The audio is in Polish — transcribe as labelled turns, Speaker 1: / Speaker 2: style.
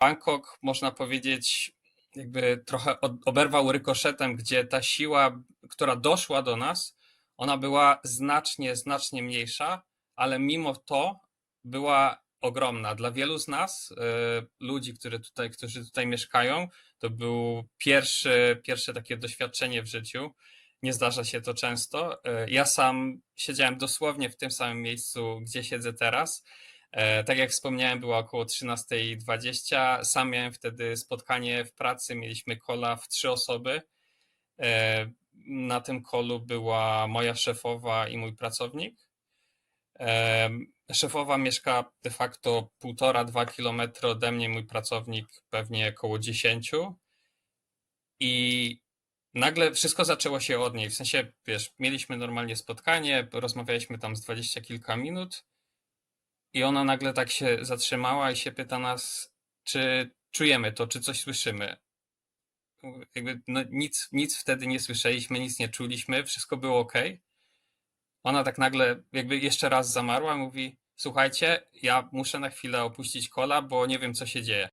Speaker 1: Bangkok, można powiedzieć, jakby trochę oberwał rykoszetem, gdzie ta siła, która doszła do nas, ona była znacznie, znacznie mniejsza, ale mimo to była ogromna. Dla wielu z nas, e, ludzi, którzy tutaj, którzy tutaj mieszkają, to był pierwszy, pierwsze takie doświadczenie w życiu. Nie zdarza się to często. E, Ja sam siedziałem dosłownie w tym samym miejscu, gdzie siedzę teraz. E, Tak jak wspomniałem, było około 13.20. Sam miałem wtedy spotkanie w pracy, mieliśmy kola w trzy osoby. E, Na tym kolu była moja szefowa i mój pracownik. Em, Szefowa mieszka de facto półtora, dwa kilometry ode mnie, mój pracownik pewnie około 10. I nagle wszystko zaczęło się od niej. W sensie, wiesz, mieliśmy normalnie spotkanie, rozmawialiśmy tam z dwadzieścia kilka minut i ona nagle tak się zatrzymała i się pyta nas, czy czujemy to, czy coś słyszymy. Jakby no, nic, nic wtedy nie słyszeliśmy, nic nie czuliśmy, wszystko było ok. Ona tak nagle jakby jeszcze raz zamarła, mówi: Słuchajcie, ja muszę na chwilę opuścić kola, bo nie wiem, co się dzieje.